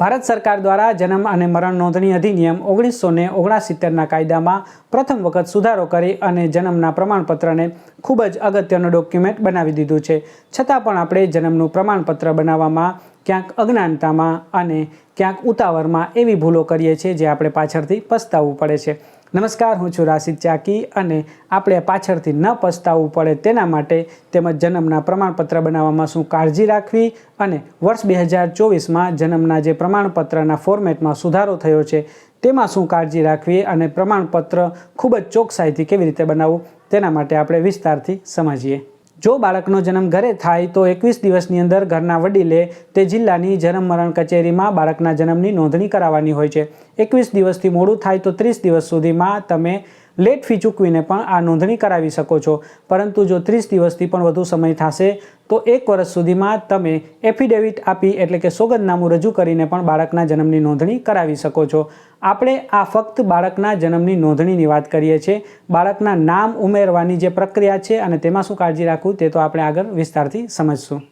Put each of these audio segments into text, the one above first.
ભારત સરકાર દ્વારા જન્મ અને મરણ નોંધણી અધિનિયમ ઓગણીસો ને ઓગણસિત્તેરના કાયદામાં પ્રથમ વખત સુધારો કરી અને જન્મના પ્રમાણપત્રને ખૂબ જ અગત્યનો ડોક્યુમેન્ટ બનાવી દીધું છે. છતાં પણ આપણે જન્મનું પ્રમાણપત્ર બનાવવામાં ક્યાંક અજ્ઞાનતામાં અને ક્યાંક ઉતાવળમાં એવી ભૂલો કરીએ છીએ જે આપણે પાછળથી પસ્તાવવું પડે છે. નમસ્કાર, હું છું રાશિદ ચાકી અને આપણે પાછળથી ન પસ્તાવવું પડે તેના માટે તેમજ જન્મના પ્રમાણપત્ર બનાવવામાં શું કાળજી રાખવી અને વર્ષ બે હજાર ચોવીસમાં જન્મના જે પ્રમાણપત્રના ફોર્મેટમાં સુધારો થયો છે તેમાં શું કાળજી રાખવી અને પ્રમાણપત્ર ખૂબ જ ચોકસાઈથી કેવી રીતે બનાવવું તેના માટે આપણે વિસ્તારથી સમજીએ. જો બાળકનો જન્મ ઘરે થાય તો એકવીસ દિવસની અંદર ઘરના વડીલે તે જિલ્લાની જન્મ મરણ કચેરીમાં બાળકના જન્મની નોંધણી કરાવવાની હોય છે. એકવીસ દિવસથી મોડું થાય તો ત્રીસ દિવસ સુધીમાં તમે લેટ ફી ચૂકવીને પણ આ નોંધણી કરાવી શકો છો. પરંતુ જો ત્રીસ દિવસથી પણ વધુ સમય થશે, તો એક વર્ષ સુધીમાં તમે એફિડેવિટ આપી એટલે કે સોગંદનામું રજૂ કરીને પણ બાળકના જન્મની નોંધણી કરાવી શકો છો. આપણે આ ફક્ત બાળકના જન્મની નોંધણીની વાત કરીએ છીએ. બાળકના નામ ઉમેરવાની જે પ્રક્રિયા છે અને તેમાં શું કાળજી રાખવું તે તો આપણે આગળ વિસ્તારથી સમજશું.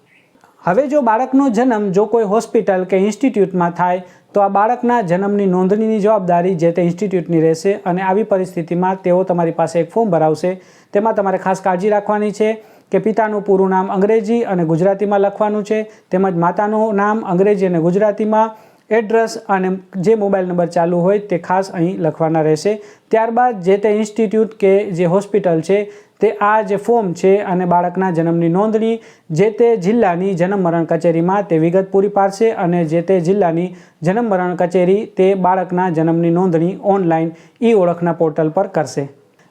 હવે જો બાળકનો જન્મ જો કોઈ હોસ્પિટલ કે ઇન્સ્ટિટ્યૂટમાં થાય તો આ બાળકના જન્મની નોંધણીની જવાબદારી જે તે ઇન્સ્ટિટ્યૂટની રહેશે અને આવી પરિસ્થિતિમાં તેઓ તમારી પાસે એક ફોર્મ ભરાવશે. તેમાં તમારે ખાસ કાળજી રાખવાની છે કે પિતાનું પૂરું નામ અંગ્રેજી અને ગુજરાતીમાં લખવાનું છે. તેમજ માતાનું નામ અંગ્રેજી અને ગુજરાતીમાં. એડ્રેસ અને જે મોબાઈલ નંબર ચાલુ હોય તે ખાસ અહીં લખવાના રહેશે. ત્યારબાદ જે તે ઇન્સ્ટિટ્યૂટ કે જે હોસ્પિટલ છે, તે આ જે ફોર્મ છે અને બાળકના જન્મની નોંધણી, જે તે જિલ્લાની જન્મ મરણ કચેરીમાં તે વિગત પૂરી પાડશે અને જે તે જિલ્લાની જન્મ મરણ કચેરી તે બાળકના જન્મની નોંધણી ઓનલાઈન ઈ ઓળખના પોર્ટલ પર કરશે.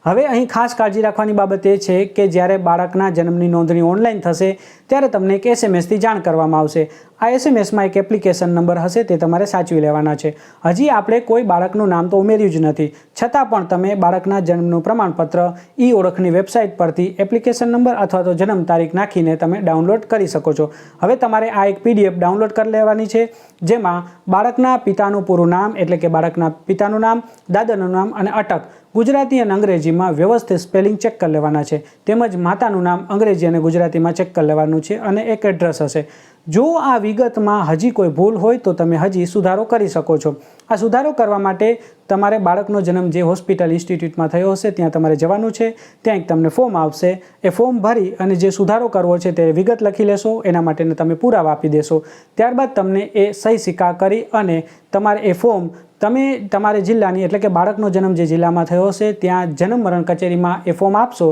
હવે અહીં ખાસ કાળજી રાખવાની બાબત એ છે કે જ્યારે બાળકના જન્મની નોંધણી ઓનલાઈન થશે, ત્યારે તમને એક એસએમએસથી જાણ કરવામાં આવશે. આ એસએમએસમાં એક એપ્લિકેશન નંબર હશે, તે તમારે સાચવી લેવાના છે. હજી આપણે કોઈ બાળકનું નામ તો ઉમેર્યું જ નથી. છતાં પણ તમે બાળકના જન્મનું પ્રમાણપત્ર ઈ ઓળખની વેબસાઇટ પરથી એપ્લિકેશન નંબર અથવા તો જન્મ તારીખ નાખીને તમે ડાઉનલોડ કરી શકો છો. હવે તમારે આ એક પીડીએફ ડાઉનલોડ કરી લેવાની છે, જેમાં બાળકના પિતાનું પૂરું નામ, એટલે કે બાળકના પિતાનું નામ, દાદાનું નામ અને અટક ગુજરાતી અને અંગ્રેજીમાં વ્યવસ્થિત સ્પેલિંગ ચેક કરી લેવાના છે. તેમજ માતાનું નામ અંગ્રેજી અને ગુજરાતીમાં ચેક કરી લેવાનું છે અને એક એડ્રેસ હશે. જો આ વિગતમાં હજી કોઈ ભૂલ હોય તો તમે હજી સુધારો કરી શકો છો. આ સુધારો કરવા માટે તમારે બાળકનો જન્મ જે હોસ્પિટલ ઇન્સ્ટિટ્યૂટમાં થયો હશે ત્યાં તમારે જવાનું છે. ત્યાં એક તમને ફોર્મ આવશે. એ ફોર્મ ભરી અને જે સુધારો કરવો છે તે વિગત લખી લેશો. એના માટેને તમે પુરાવા આપી દેશો. ત્યારબાદ તમને એ સહી સિક્કા કરી અને તમારે એ ફોર્મ તમે તમારે જિલ્લાની, એટલે કે બાળકનો જન્મ જે જિલ્લામાં થયો હશે, ત્યાં જન્મ મરણ કચેરીમાં એ ફોર્મ આપશો.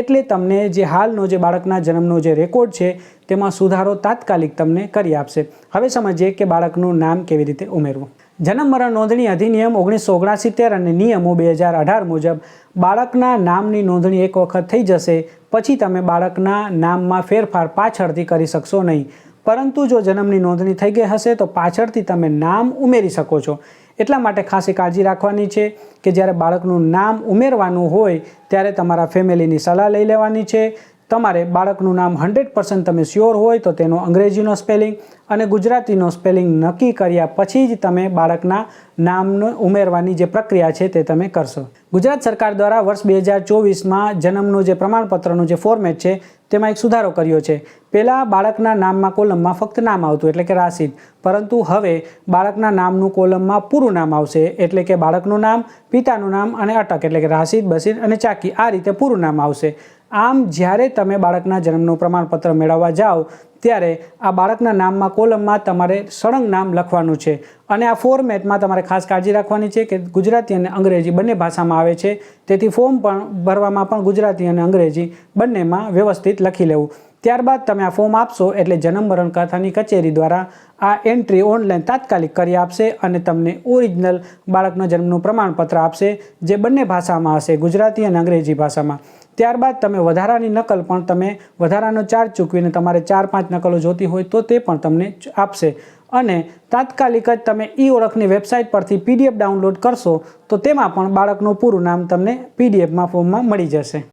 એટલે તમને જે હાલનો જે બાળકના જન્મનો જે રેકોર્ડ છે, તેમાં સુધારો તાત્કાલિક તમને કરી આપશે. હવે સમજીએ કે બાળકનું નામ કેવી રીતે ઉમેરવું. જન્મ મરણ નોંધણી અધિનિયમ ઓગણીસો ઓગણસિત્તેર અને નિયમો બે હજાર અઢાર મુજબ, બાળકના નામની નોંધણી એક વખત થઈ જશે, પછી તમે બાળકના નામમાં ફેરફાર પાછળથી કરી શકશો નહીં. પરંતુ જો જન્મની નોંધણી થઈ ગઈ હશે, તો પાછળથી તમે નામ ઉમેરી શકો છો. એટલા માટે ખાસી કાળજી રાખવાની છે કે જ્યારે બાળકનું નામ ઉમેરવાનું હોય ત્યારે તમારા ફેમિલીની સલાહ લઈ લેવાની છે. તમારે બાળકનું નામ હંડ્રેડ પર્સન્ટ તમે શ્યોર હોય તો તેનો અંગ્રેજીનો સ્પેલિંગ અને ગુજરાતીનો સ્પેલિંગ નક્કી કર્યા પછી જ તમે બાળકના નામનો ઉમેરવાની જે પ્રક્રિયા છે તે તમે કરશો. ગુજરાત સરકાર દ્વારા વર્ષ બે હજાર ચોવીસમાં જન્મનું જે પ્રમાણપત્રનું જે ફોર્મેટ છે તેમાં એક સુધારો કર્યો છે. પહેલાં બાળકના નામમાં કોલમમાં ફક્ત નામ આવતું એટલે કે રાશિદ. પરંતુ હવે બાળકના નામનું કોલમમાં પૂરું નામ આવશે એટલે કે બાળકનું નામ, પિતાનું નામ અને અટક એટલે કે રાશિદ, બસીર અને ચાકી આ રીતે પૂરું નામ આવશે. આમ જ્યારે તમે બાળકના જન્મનું પ્રમાણપત્ર મેળવવા જાઓ, ત્યારે આ બાળકના નામમાં કોલમમાં તમારે સળંગ નામ લખવાનું છે. અને આ ફોર્મેટમાં તમારે ખાસ કાળજી રાખવાની છે કે ગુજરાતી અને અંગ્રેજી બંને ભાષામાં આવે છે. તેથી ફોર્મ પણ ભરવામાં પણ ગુજરાતી અને અંગ્રેજી બંનેમાં વ્યવસ્થિત લખી લેવું. ત્યારબાદ તમે આ ફોર્મ આપશો એટલે જન્મ મરણ કથાની કચેરી દ્વારા આ એન્ટ્રી ઓનલાઈન તાત્કાલિક કરી આપશે અને તમને ઓરિજિનલ બાળકના જન્મનું પ્રમાણપત્ર આપશે, જે બંને ભાષામાં હશે, ગુજરાતી અને અંગ્રેજી ભાષામાં. ત્યારબાદ તમે વધારાની નકલ પણ તમે વધારાનો ચાર્જ ચૂકવીને તમારે ચાર પાંચ નકલો જોતી હોય તો તે પણ તમને આપશે. અને તાત્કાલિક જ તમે ઈ ઓળખની વેબસાઇટ પરથી પીડીએફ ડાઉનલોડ કરશો તો તેમાં પણ બાળકનું પૂરું નામ તમને પીડીએફમાં ફોર્મમાં મળી જશે.